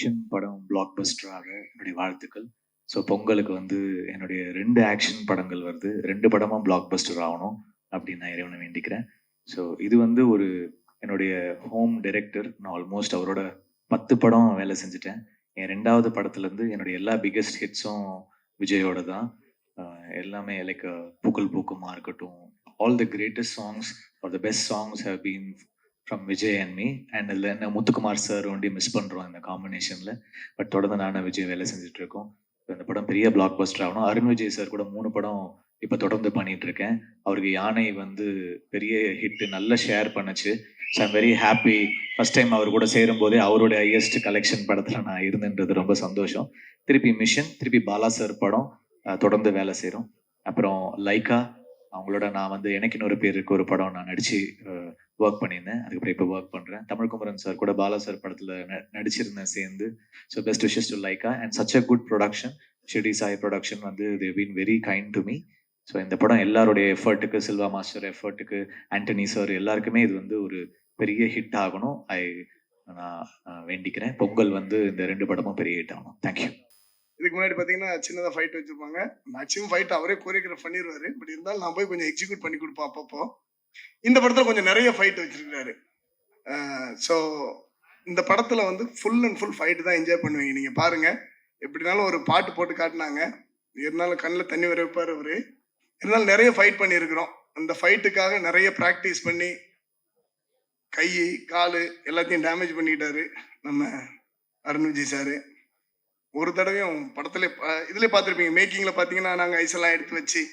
Action படம் black பஸ்டராக என்னுடைய வாழ்த்துக்கள். ஸோ பொங்கலுக்கு வந்து என்னுடைய ரெண்டு ஆக்ஷன் படங்கள் வருது. ரெண்டு படமும் பிளாக் பஸ்டர் ஆகணும் அப்படின்னு நான் இறைவனை வேண்டிக்கிறேன். ஸோ இது வந்து ஒரு என்னுடைய ஹோம் டைரக்டர் நான் ஆல்மோஸ்ட் அவரோட பத்து படம் வேலை செஞ்சுட்டேன். என் ரெண்டாவது படத்துலேருந்து என்னுடைய எல்லா பிக்கஸ்ட் ஹிட்ஸும் விஜயோட தான். எல்லாமே லைக் பூக்கள் பூக்குமா இருக்கட்டும். All the greatest songs are the best songs have been from Vijay and me and அதில் என்ன முத்துக்குமார் சார் ஒண்டி மிஸ் பண்ணுறோம் இந்த காம்பினேஷனில் பட் தொடர்ந்து நானும் விஜய் வேலை செஞ்சுட்டு இருக்கோம். இந்த படம் பெரிய பிளாக் பஸ்டர் ஆகணும். அருண் விஜய் சார் கூட மூணு படம் இப்போ தொடர்ந்து பண்ணிட்டு இருக்கேன். அவருக்கு யானை வந்து பெரிய ஹிட் நல்லா ஷேர் பண்ணுச்சு. So I'm very happy first time அவர் கூட சேரும் போதே அவருடைய ஹையஸ்ட் கலெக்ஷன் படத்தில் நான் இருந்தேன்றது ரொம்ப சந்தோஷம். திருப்பி மிஷன் திருப்பி பாலா சார் படம் தொடர்ந்து வேலை செய்கிறோம் அப்புறம் லைக்கா அவங்களோட நான் வந்து எனக்கு இன்னொரு பேருக்கு ஒரு படம் நான் நடித்து ஒர்க் பண்ணியிருந்தேன். அதுக்கப்புறம் இப்போ ஒர்க் பண்ணுறேன் தமிழ் குமரன் சார் கூட பாலா சார் படத்தில் நடிச்சிருந்தேன் சேர்ந்து. So best wishes to Lyca and such a good production ஷெடி சாய் ப்ரொடக்ஷன் வந்து they been very kind to me so இந்த படம் எல்லாருடைய எஃபர்ட்டுக்கு சில்வா மாஸ்டர் எஃபர்ட்டுக்கு ஆண்டனி சார் எல்லாருக்குமே இது வந்து ஒரு பெரிய ஹிட் ஆகணும். ஐ நான் வேண்டிக்கிறேன். பொங்கல் வந்து இந்த ரெண்டு படமும் பெரிய ஹிட் ஆகணும். தேங்க்யூ இதுக்கு முன்னாடி பார்த்தீங்கன்னா சின்னதாக ஃபைட் வச்சிருப்பாங்க. மேக்ஸிமம் ஃபைட் அவரே கோரியோகிராஃப் பண்ணிடுவாரு பட் இருந்தாலும் நான் போய் கொஞ்சம் எக்ஸிக்யூட் பண்ணி கொடுப்பேன் அப்பப்போ. இந்த படத்துல கொஞ்சம் நிறைய ஃபைட் வச்சிருக்கிறாரு ஸோ இந்த படத்துல வந்து ஃபுல் அண்ட் ஃபுல் ஃபைட் தான் என்ஜாய் பண்ணுவீங்க. நீங்க பாருங்க. எப்படினாலும் ஒரு பாட்டு போட்டு காட்டினாங்க. இருந்தாலும் கண்ணில் தண்ணி வர வைப்பார் அவரு. இருந்தாலும் நிறைய ஃபைட் பண்ணியிருக்கிறோம். அந்த ஃபைட்டுக்காக நிறைய ப்ராக்டிஸ் பண்ணி கை கால் எல்லாத்தையும் டேமேஜ் பண்ணிட்டாரு நம்ம அருண் விஜய் சாரு. ஒரு தடவையும் படத்துல ப- இதுல பார்த்துருப்பீங்க. மேக்கிங்ல பார்த்தீங்கன்னா நாங்கள் ஐஸ் எல்லாம் எடுத்து வச்சு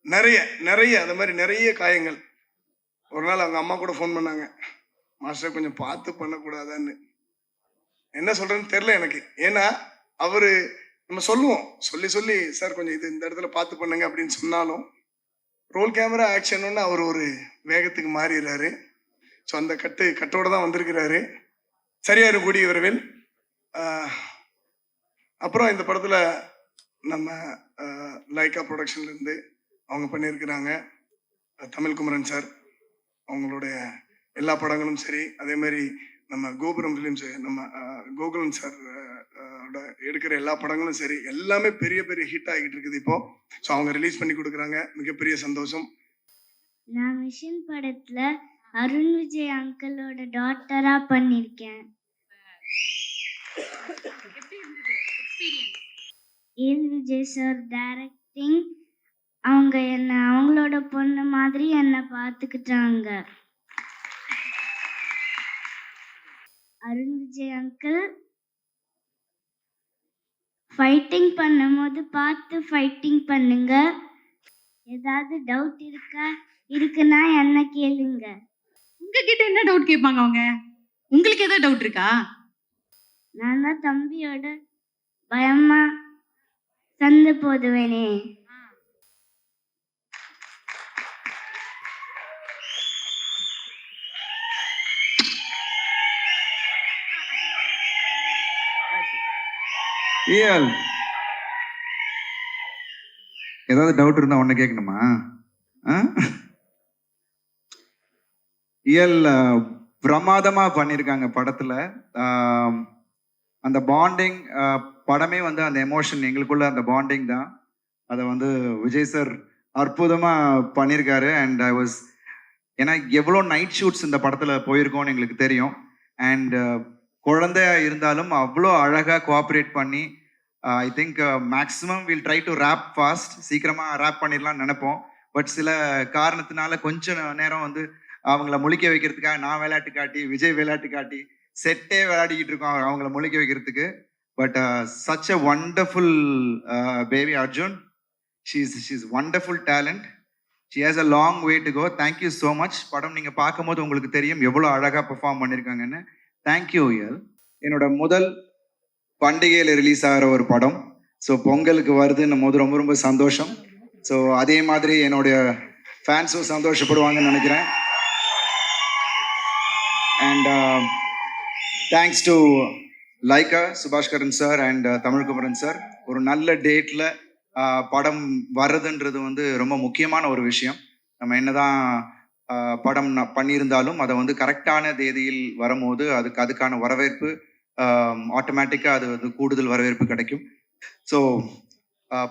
நிறைய நிறைய அந்த மாதிரி நிறைய காயங்கள் ஒரு நாள் அவங்க அம்மா கூட ஃபோன் பண்ணாங்க. மாஸ்டர் கொஞ்சம் பார்த்து பண்ணக்கூடாதான்னு. என்ன சொல்றேன்னு தெரில எனக்கு. ஏன்னா அவரு நம்ம சொல்லுவோம். சொல்லி சொல்லி சார் கொஞ்சம் இது இந்த இடத்துல பார்த்து பண்ணுங்க அப்படின்னு சொன்னாலும் ரோல் கேமரா ஆக்ஷன் அவர் ஒரு வேகத்துக்கு மாறிடுறாரு. ஸோ அந்த கட்டு கட்டோட தான் வந்திருக்கிறாரு. சரியா கூடிய விரைவில். அப்புறம் இந்த படத்துல நம்ம அஹ், லைக்கா ப்ரொடக்ஷன்ல இருந்து அவங்க பண்ணியிருக்கிறாங்க தமிழ்குமரன் தமிழ் குமரன் சார். அவங்களுடைய எல்லா படங்களும் சரி அதே மாதிரி நம்ம கோபுரம் ஃபிலிம்ஸ் நம்ம கோகுலன் சார் எடுக்கிற எல்லா படங்களும் சரி எல்லாமே பெரிய பெரிய ஹிட் ஆகிட்டு இருக்குது இப்போ. ஸோ அவங்க ரிலீஸ் பண்ணி கொடுக்குறாங்க. மிகப்பெரிய சந்தோஷம். நான் மிஷன் படத்துல அருண் விஜய் அங்கிளோட டாட்டரா பண்ணிருக்கேன். ஏல் விஜய் சார் டைரக்டிங் அவங்க என்ன அவங்களோட பொண்ணு மாதிரி என்ன பார்த்துக்கிட்டாங்க. அருண் விஜய் அங்கிள் ஃபைட்டிங் பண்ணும்போது பார்த்து ஃபைட்டிங் பண்ணுங்க. ஏதாவது டவுட் இருக்கா? இருக்குன்னா என்ன கேளுங்க. உங்ககிட்ட என்ன டவுட் கேட்பாங்க அவங்க? உங்களுக்கு ஏதாவது டவுட் இருக்கா? நான் தான் தம்பியோட பயமா சண்டை போடுவேனே இயல் ஏதாவது டவுட் இருந்தா உன்னை கேட்கணுமா? இயல் பிரமாதமா பண்ணியிருக்காங்க படத்துல. அந்த பாண்டிங் படமே வந்து அந்த எமோஷன் எங்களுக்குள்ள அந்த பாண்டிங் தான். அதை வந்து விஜய் சார் அற்புதமா பண்ணியிருக்காரு அண்ட் ஐ வாஸ் ஏன்னா எவ்வளோ நைட் ஷூட்ஸ் இந்த படத்துல போயிருக்கோம்னு எங்களுக்கு தெரியும். அண்ட் குழந்தையா இருந்தாலும் அவ்வளோ அழகாக கோஆப்ரேட் பண்ணி I think maximum will try to wrap fast சீக்கிரமாக ரேப் பண்ணிடலாம்னு நினைப்போம். பட் சில காரணத்தினால கொஞ்சம் நேரம் வந்து அவங்கள முழிக்க வைக்கிறதுக்காக நான் விளையாட்டு காட்டி விஜய் விளையாட்டு காட்டி செட்டே விளையாடிக்கிட்டு இருக்கோம் அவங்கள முழிக்க வைக்கிறதுக்கு. But such a wonderful baby Arjun she's she's wonderful talent she has a long way to go thank you so much படம் நீங்கள் பார்க்கும்போது உங்களுக்கு தெரியும் எவ்வளோ அழகாக பெர்ஃபார்ம் பண்ணியிருக்காங்கன்னு தேங்க்யூ ஐயர் என்னோட முதல் பண்டிகையில் ரிலீஸ் ஆகிற ஒரு படம். ஸோ பொங்கலுக்கு வருதுன்னும் போது ரொம்ப ரொம்ப சந்தோஷம். ஸோ அதே மாதிரி என்னுடைய ஃபேன்ஸும் சந்தோஷப்படுவாங்கன்னு நினைக்கிறேன். And thanks to Lyca Subaskaran sir and Tamilkumaran sir ஒரு நல்ல டேட்டில் uh, படம் வர்றதுன்றது வந்து ரொம்ப முக்கியமான ஒரு விஷயம். நம்ம என்னதான் படம் பண்ணியிருந்தாலும் அதை வந்து கரெக்டான தேதியில் வரும்போது அதுக்கு அதுக்கான வரவேற்பு ஆட்டோமேட்டிக்காக அது வந்து கூடுதல் வரவேற்பு கிடைக்கும். ஸோ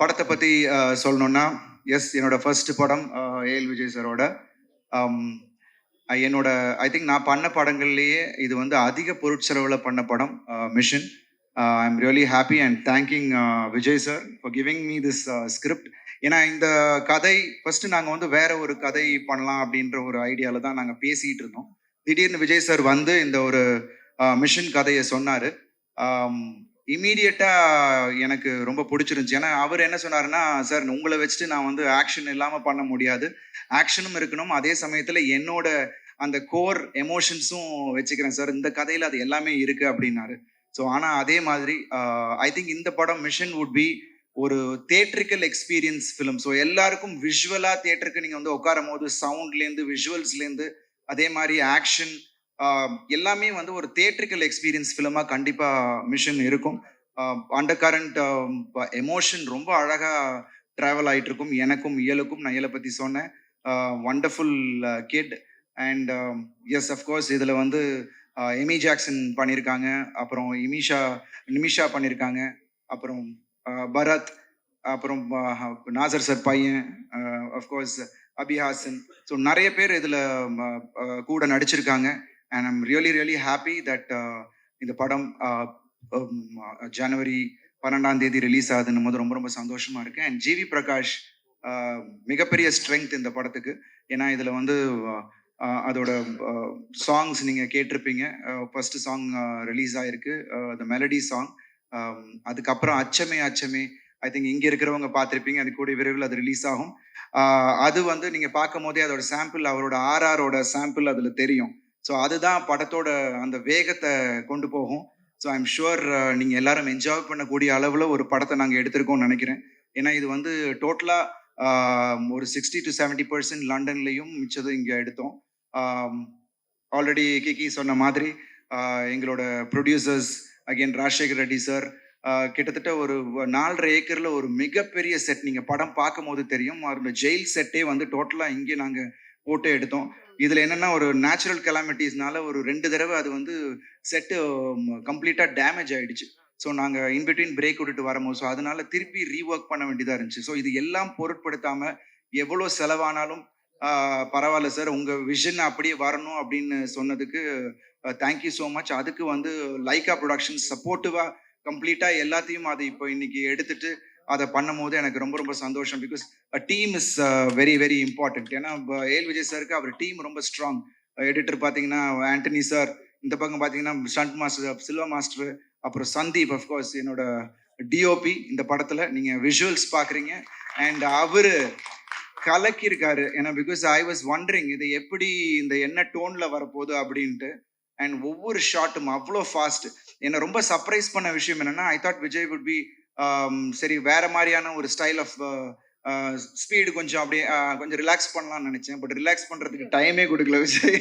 படத்தை பற்றி சொல்லணும்னா எஸ் என்னோட ஃபர்ஸ்ட் படம் ஏஎல் விஜய் சாரோட. என்னோட ஐ திங்க் நான் பண்ண படங்கள்லேயே இது வந்து அதிக பொருட்செலவில் பண்ண படம் mission I am really happy and thanking Vijay sir for giving me this script ஏன்னா இந்த கதை ஃபர்ஸ்ட் நாங்கள் வந்து வேற ஒரு கதை பண்ணலாம் அப்படின்ற ஒரு ஐடியாவில் தான் நாங்கள் பேசிகிட்டு இருந்தோம். திடீர்னு விஜய் சார் வந்து இந்த ஒரு மிஷன் கதையை சொன்னார். இமீடியட்டாக எனக்கு ரொம்ப பிடிச்சிருந்துச்சு. ஏன்னா அவர் என்ன சொன்னாருன்னா சார் உங்களை வச்சுட்டு நான் வந்து ஆக்ஷன் இல்லாமல் பண்ண முடியாது. ஆக்ஷனும் இருக்கணும். அதே சமயத்தில் என்னோட அந்த கோர் எமோஷன்ஸும் வச்சுக்கிறேன் சார் இந்த கதையில் அது எல்லாமே இருக்குது அப்படின்னாரு. ஸோ ஆனால் அதே மாதிரி ஐ திங்க் இந்த படம் மிஷன் வுட் பி ஒரு தேட்ரிக்கல் எக்ஸ்பீரியன்ஸ் ஃபிலிம் ஸோ எல்லாருக்கும் விஷுவலாக தேட்டருக்கு நீங்கள் வந்து உட்காரும் போது சவுண்ட்லேருந்து விஷுவல்ஸ்லேருந்து அதே மாதிரி ஆக்ஷன் எல்லாமே வந்து ஒரு தேட்ரிக்கல் எக்ஸ்பீரியன்ஸ் ஃபிலிமாக கண்டிப்பாக மிஷன் இருக்கும். அண்டர் கரண்ட் எமோஷன் ரொம்ப அழகாக ட்ராவல் ஆகிட்டு இருக்கும் எனக்கும் இயலுக்கும் நான் இயலை பற்றி சொன்னேன். Wonderful kid and yes of course இதில் வந்து எமி ஜாக்சன் பண்ணியிருக்காங்க அப்புறம் இமிஷா நிமிஷா பண்ணியிருக்காங்க அப்புறம் பரத் அப்புறம் நாசர் சார் பையன் அஃப்கோர்ஸ் அபிஹாசன் ஸோ நிறைய பேர் இதில் கூட நடிச்சிருக்காங்க. And I'm really really happy that இந்த படம் ஜனவரி பன்னெண்டாம் தேதி ரிலீஸ் ஆகுதுன்னு போது ரொம்ப ரொம்ப சந்தோஷமா இருக்கு. அண்ட் ஜிவி பிரகாஷ் மிகப்பெரிய ஸ்ட்ரென்த் இந்த படத்துக்கு. ஏன்னா இதில் வந்து அதோட சாங்ஸ் நீங்கள் கேட்டிருப்பீங்க. ஃபர்ஸ்ட் சாங் ரிலீஸ் ஆயிருக்கு. த மெலடி சாங் அதுக்கப்புறம் அச்சமே அச்சமே. ஐ திங்க் இங்கே இருக்கிறவங்க பார்த்துருப்பீங்க அது கூட விரைவில் அது ரிலீஸ் ஆகும். அது வந்து நீங்கள் பார்க்கும் போதே அதோட சாம்பிள் அவரோட ஆர்ஆரோட சாம்பிள் அதில் தெரியும். ஸோ அதுதான் படத்தோட அந்த வேகத்தை கொண்டு போகும். ஸோ ஐம் ஷுவர் நீங்கள் எல்லாரும் என்ஜாய் பண்ணக்கூடிய அளவில் ஒரு படத்தை நாங்கள் எடுத்திருக்கோம்னு நினைக்கிறேன். ஏன்னா இது வந்து டோட்டலாக ஒரு சிக்ஸ்டி டு செவன்டி பர்சன்ட் லண்டன்லேயும் மிச்சதும் இங்கே எடுத்தோம். ஆல்ரெடி கிகி சொன்ன மாதிரி எங்களோட producers again Rajasekar Reddy sir கிட்டத்தட்ட ஒரு நாலரை ஏக்கரில் ஒரு மிகப்பெரிய செட் நீங்கள் படம் பார்க்கும் போது தெரியும் அந்த ஜெயில் செட்டே வந்து டோட்டலாக இங்கே நாங்கள் போட்டோ எடுத்தோம். இதில் என்னென்னா ஒரு நேச்சுரல் கெலாமிட்டிஸ்னால ஒரு ரெண்டு தடவை அது வந்து செட்டு கம்ப்ளீட்டாக டேமேஜ் ஆகிடுச்சு ஸோ நாங்கள் இன்பிட்வீன் பிரேக் விட்டுட்டு வரும்போது ஸோ அதனால திருப்பி ரீஒர்க் பண்ண வேண்டியதாக இருந்துச்சு. ஸோ இது எல்லாம் பொருட்படுத்தாமல் எவ்வளோ செலவானாலும் பரவாயில்ல சார். உங்கள் விஷன் அப்படியே வரணும் அப்படின்னு சொன்னதுக்கு தேங்க்யூ ஸோ மச் அதுக்கு வந்து லைக்கா ப்ரொடக்ஷன் சப்போர்ட்டிவாக கம்ப்ளீட்டாக எல்லாத்தையும் அதை இப்போ இன்னைக்கு எடுத்துட்டு அதை பண்ணும் போது எனக்கு ரொம்ப ரொம்ப சந்தோஷம். Because team is very very important ஏன்னா ஏல் விஜய் சாருக்கு அவர் டீம் ரொம்ப ஸ்ட்ராங் எடிட்டர் பார்த்தீங்கன்னா ஆண்டனி சார் இந்த பக்கம் பார்த்தீங்கன்னா ஸ்டண்ட் மாஸ்டர் சில்வா மாஸ்டர் அப்புறம் சந்தீப் அஃப்கோர்ஸ் என்னோட டிஓபி இந்த படத்தில். நீங்கள் விஷுவல்ஸ் பார்க்குறீங்க. அண்ட் அவர் கலக்கியிருக்காரு. ஏன்னா பிகாஸ் ஐ வாஸ் ஒண்டரிங் இது எப்படி இந்த என்ன டோனில் வரப்போகுது அப்படின்ட்டு. அண்ட் ஒவ்வொரு ஷாட்டும் அவ்வளோ ஃபாஸ்ட் என்னை ரொம்ப சர்ப்ரைஸ் பண்ண விஷயம் என்னன்னா I thought Vijay would be சரி வேற மாதிரியான ஒரு ஸ்டைல் ஆஃப் ஸ்பீடு கொஞ்சம் அப்படியே uh, கொஞ்சம் ரிலாக்ஸ் பண்ணலாம்னு நினைச்சேன். பட் ரிலாக்ஸ் பண்றதுக்கு டைமே கொடுக்கல விஜய்.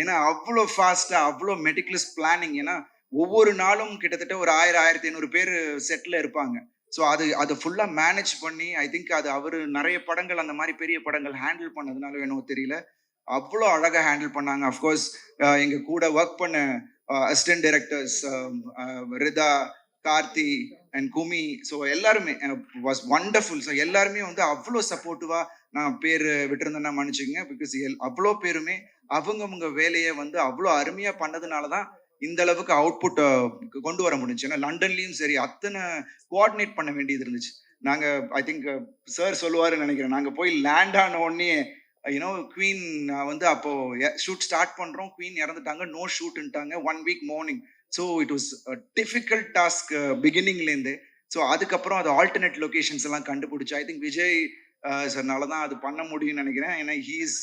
ஏன்னா அவ்வளோ ஃபாஸ்டா அவ்வளோ மெட்டிகுலஸ் பிளானிங் ஏன்னா ஒவ்வொரு நாளும் கிட்டத்தட்ட ஒரு ஆயிரம் ஆயிரத்தி ஐநூறு பேர் செட்டில் இருப்பாங்க. ஸோ அது அதை ஃபுல்லாக மேனேஜ் பண்ணி ஐ திங்க் அது அவர் நிறைய படங்கள் அந்த மாதிரி பெரிய படங்கள் ஹேண்டில் பண்ணதுனால வேணும் தெரியல. அவ்வளோ அழகாக ஹேண்டில் பண்ணாங்க. அஃப்கோர்ஸ் எங்கள் கூட ஒர்க் பண்ண assistant directors Ritha Karthi and Kumi. So எல்லாருமே வாஸ் ஒண்டர்ஃபுல் ஸோ எல்லாருமே வந்து அவ்வளோ சப்போர்ட்டிவாக நான் பேர் விட்டுருந்தேன்னா மன்னிச்சுங்க பிகாஸ் எல் அவ்வளோ பேருமே அவங்கவுங்க வேலையை வந்து அவ்வளோ அருமையாக பண்ணதுனால தான் இந்த அளவுக்கு அவுட்புட் கொண்டு வர முடிஞ்சு ஏன்னா லண்டன்லயும் சரி அத்தனை கோஆர்டினேட் பண்ண வேண்டியது இருந்துச்சு. நாங்க ஐ திங்க் சார் சொல்லுவாருன்னு நினைக்கிறேன். நாங்க போய் லேண்ட் ஆன உடனே யூனோ குவீன் வந்து அப்போ ஷூட் ஸ்டார்ட் பண்றோம். குவீன் இறந்துட்டாங்க. No ஷூட்ன்ட்டாங்க one week morning so it was difficult task பிகினிங்லேருந்து so அதுக்கப்புறம் அது ஆல்டர்னேட் லொக்கேஷன்ஸ் எல்லாம் கண்டுபிடிச்சு ஐ திங்க் விஜய் சார்னால தான் அது பண்ண முடியும்னு நினைக்கிறேன். ஏன்னா ஹீஸ்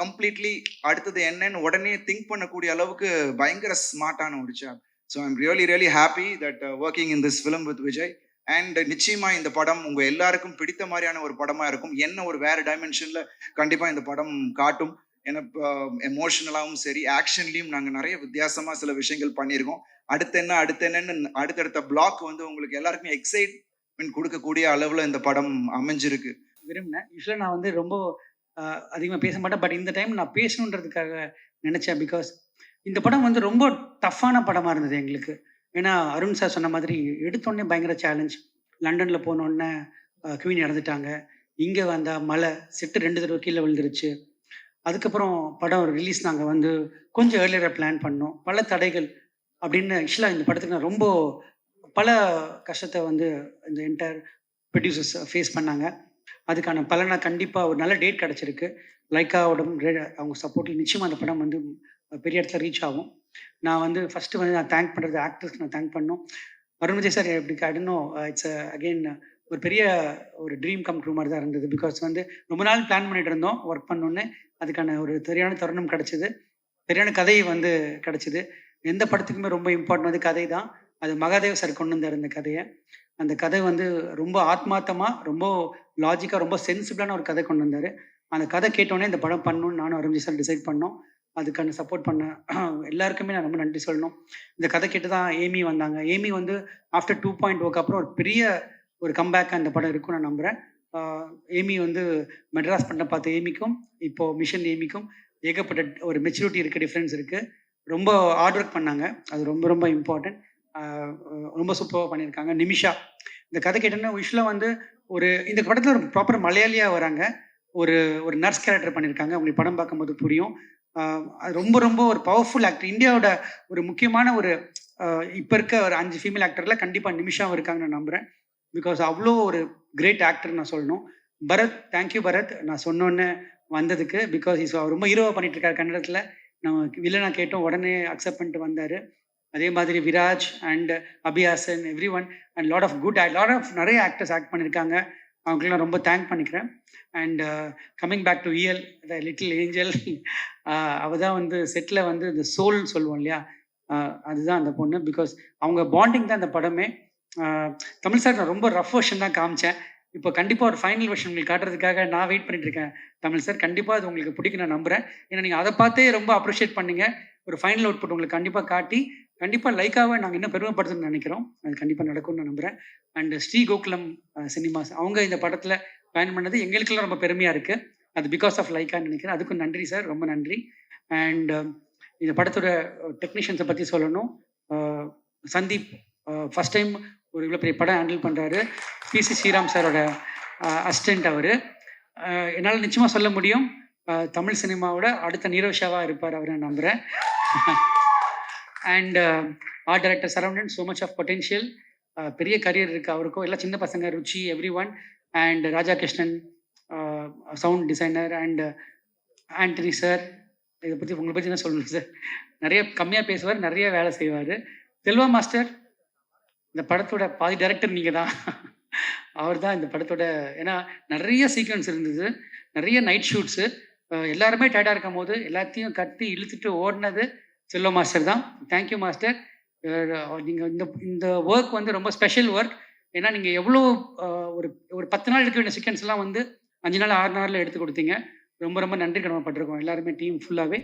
கம்ப்ளீட்லி அடுத்தது என்னன்னு உடனே திங்க் பண்ணக்கூடிய அளவுக்கு பயங்கர ஸ்மார்ட்டான ஒரு job so I'm really really happy that working in this film with Vijay and நிச்சயமா இந்த படம் உங்க எல்லாருக்கும் பிடித்த மாதிரியான ஒரு படமா இருக்கும். என்ன ஒரு வேற டைமென்ஷன்ல கண்டிப்பா இந்த படம் காட்டும். ஏன்னா எமோஷனலாகவும் சரி ஆக்ஷன்லயும் நாங்கள் நிறைய வித்தியாசமா சில விஷயங்கள் பண்ணியிருக்கோம். அடுத்து என்ன அடுத்து என்னன்னு அடுத்தடுத்த பிளாக் வந்து உங்களுக்கு எல்லாருக்குமே எக்ஸைட்மெண்ட் கொடுக்கக்கூடிய அளவுல இந்த படம் அமைஞ்சிருக்கு. விரும்பினேன். யூஸ்வலாக நான் வந்து ரொம்ப அதிகமாக பேச மாட்டேன். பட் இந்த டைம் நான் பேசணுன்றதுக்காக நினச்சேன் பிகாஸ் இந்த படம் வந்து ரொம்ப டஃப்பான படமாக இருந்தது எங்களுக்கு. ஏன்னா அருண் சார் சொன்ன மாதிரி எடுத்தோடனே பயங்கர சேலஞ்ச் லண்டனில் போனோடனே குவீன் இறந்துட்டாங்க. இங்கே வந்தால் மழை செட்டு ரெண்டு தடவை கீழே விழுந்துருச்சு. அதுக்கப்புறம் படம் ரிலீஸ் நாங்கள் வந்து கொஞ்சம் ஏர்லியராக பிளான் பண்ணோம். பல தடைகள் அப்படின்னு ஆக்சுவலாக இந்த படத்துக்கு நான் ரொம்ப பல கஷ்டத்தை வந்து இந்த என்டையர் ப்ரொடியூசர்ஸ் ஃபேஸ் பண்ணாங்க. அதுக்கான பலனை கண்டிப்பாக ஒரு நல்ல டேட் கிடச்சிருக்கு. லைக்காவோட அவங்க சப்போர்ட்டில் நிச்சயமாக அந்த படம் வந்து பெரிய இடத்துல ரீச் ஆகும். நான் வந்து ஃபஸ்ட்டு வந்து நான் தேங்க் பண்ணுறது ஆக்டர்ஸ்க்கு நான் தேங்க் பண்ணோம். வருண் விஜய் சார் எப்படி கடனோ இட்ஸ் அகெயின் ஒரு பெரிய ஒரு ட்ரீம் கம் ட்ரூ மாதிரி தான் இருந்தது. பிகாஸ் வந்து ரொம்ப நாள் பிளான் பண்ணிட்டு இருந்தோம் ஒர்க் பண்ணோன்னே. அதுக்கான ஒரு சரியான தருணம் கிடச்சிது. சரியான கதை வந்து கிடச்சிது. எந்த படத்துக்குமே ரொம்ப இம்பார்ட்டன் வந்து கதை தான். அது மகாதேவ் சார் கொண்டு வந்தார் இந்த கதையை. அந்த கதை வந்து ரொம்ப ஆத்மார்த்தமாக ரொம்ப லாஜிக்காக ரொம்ப சென்சிபிளான ஒரு கதை கொண்டு வந்தார். அந்த கதை கேட்டோடனே இந்த படம் பண்ணணும்னு நானும் அருண்ஜி சார் டிசைட் பண்ணோம். அதுக்கான சப்போர்ட் பண்ண எல்லாருக்குமே நான் ரொம்ப நன்றி சொல்லணும். இந்த கதை கேட்டு தான் ஏமி வந்தாங்க. ஏமி வந்து ஆஃப்டர் டூ பாயிண்ட் ஓக்கு அப்புறம் ஒரு பெரிய ஒரு கம்பேக் அந்த படம் இருக்கும் நான் நம்புகிறேன் ஏமி வந்து மெட்ராஸ் பண்ண பார்த்த ஏமிக்கும் இப்போது மிஷன் ஏமிக்கும் ஏகப்பட்ட ஒரு மெச்சூரிட்டி இருக்குது டிஃப்ரென்ஸ் இருக்குது ரொம்ப ஹார்ட் ஒர்க் பண்ணாங்க. அது ரொம்ப ரொம்ப இம்பார்ட்டன்ட் ரொம்ப சூப்பராக பண்ணியிருக்காங்க. நிமிஷா. இந்த கதை கேட்டோன்னா யூஸ்வலாக வந்து ஒரு இந்த படத்தில் ஒரு ப்ராப்பர் மலையாளியாக வராங்க. ஒரு ஒரு நர்ஸ் கேரக்டர் பண்ணியிருக்காங்க. உங்களுக்கு படம் பார்க்கும்போது புரியும். அது ரொம்ப ரொம்ப ஒரு பவர்ஃபுல் ஆக்டர் இந்தியாவோட ஒரு முக்கியமான ஒரு இப்போ இருக்க ஒரு அஞ்சு ஃபீமேல் ஆக்டரில் கண்டிப்பாக நிமிஷாவும் இருக்காங்க நான் நம்புகிறேன் பிகாஸ் அவ்வளோ ஒரு கிரேட் ஆக்டர் நான் சொல்லணும். Bharath thank you Bharath. நான் சொன்னோன்னே வந்ததுக்கு பிகாஸ் இஸ் ரொம்ப ஹீரோவாக பண்ணிட்டு இருக்காரு கன்னடத்தில். நம்ம வில்லனா கேட்டோம் உடனே அக்செப்ட் பண்ணிட்டு வந்தார். அதே மாதிரி Viraj and Abhiyasan every one and lot of good lot of நிறைய ஆக்டர்ஸ் ஆக்ட் பண்ணியிருக்காங்க அவங்களுக்குலாம் ரொம்ப தேங்க் பண்ணிக்கிறேன். அண்ட் கம்மிங் பேக் டு இயல் த லிட்டில் ஏஞ்சல் அவ தான் வந்து செட்டில் வந்து இந்த சோல் சொல்லுவோம் இல்லையா? Uh, அதுதான் அந்த பொண்ணு. பிகாஸ் அவங்க பாண்டிங் தான் இந்த படமே. Uh, தமிழ் சார் நான் ரொம்ப ரஃப் வெர்ஷன் தான் காமிச்சேன். இப்போ கண்டிப்பாக ஒரு ஃபைனல் வெர்ஷன் உங்களுக்கு காட்டுறதுக்காக நான் வெயிட் பண்ணிட்டு இருக்கேன். தமிழ் சார் கண்டிப்பாக அது உங்களுக்கு பிடிக்கும் நான் நம்புறேன். ஏன்னா நீங்கள் அதை பார்த்தே ரொம்ப அப்ரிஷியேட் பண்ணீங்க. ஒரு ஃபைனல் அவுட்புட் உங்களுக்கு கண்டிப்பாக காட்டி கண்டிப்பாக லைக்காவை நாங்கள் இன்னும் பெருமைப்படுத்தணும்னு நினைக்கிறோம். அது கண்டிப்பாக நடக்கும்னு நான் அண்ட் ஸ்ரீ கோகுலம் சினிமாஸ் அவங்க இந்த படத்தில் பயன் பண்ணது எங்களுக்கெல்லாம் ரொம்ப பெருமையாக இருக்குது அது பிகாஸ் ஆஃப் லைக்கான்னு நினைக்கிறேன். அதுக்கும் நன்றி சார் ரொம்ப நன்றி. அண்ட் இந்த படத்தோட டெக்னீஷியன்ஸை பற்றி சொல்லணும். சந்தீப் ஃபஸ்ட் டைம் ஒரு இவ்வளோ பெரிய படம் ஹேண்டில் பண்ணுறாரு பிசி ஸ்ரீராம் சாரோட அசிஸ்டண்ட் அவர். என்னால் நிச்சயமாக சொல்ல முடியும். தமிழ் சினிமாவோட அடுத்த நீரோஷாவாக இருப்பார் அவர் நம்புகிறேன் and art director Saravanan so much of potential பெரிய கரியர் இருக்குது அவருக்கும். எல்லாம் சின்ன பசங்க Ruchi every one and Raja Krishnan sound designer and Antony sir இதை பற்றி உங்களை பற்றி என்ன சொல்லணும் சார் நிறைய கம்மியாக பேசுவார் நிறைய வேலை செய்வார். செல்வா மாஸ்டர் இந்த படத்தோட பாதி டைரக்டர் நீங்கள் தான் அவர் தான் இந்த படத்தோட ஏன்னா நிறைய சீக்வன்ஸ் இருந்தது. நிறைய நைட் ஷூட்ஸு எல்லாருமே டயர்டாக இருக்கும் போது எல்லாத்தையும் கட்டி இழுத்துட்டு ஓடினது செல்லோ மாஸ்டர் தான். Thank you master. நீங்கள் இந்த இந்த ஒர்க் வந்து ரொம்ப ஸ்பெஷல் ஒர்க் ஏன்னா நீங்கள் எவ்வளோ ஒரு ஒரு பத்து நாள் எடுக்க வேண்டிய சீக்வன்ஸ்லாம் வந்து அஞ்சு நாள் ஆறு நாளில் எடுத்து கொடுத்தீங்க. ரொம்ப ரொம்ப நன்றி கடமைப்பட்டிருக்கோம். எல்லாருமே டீம் ஃபுல்லாகவே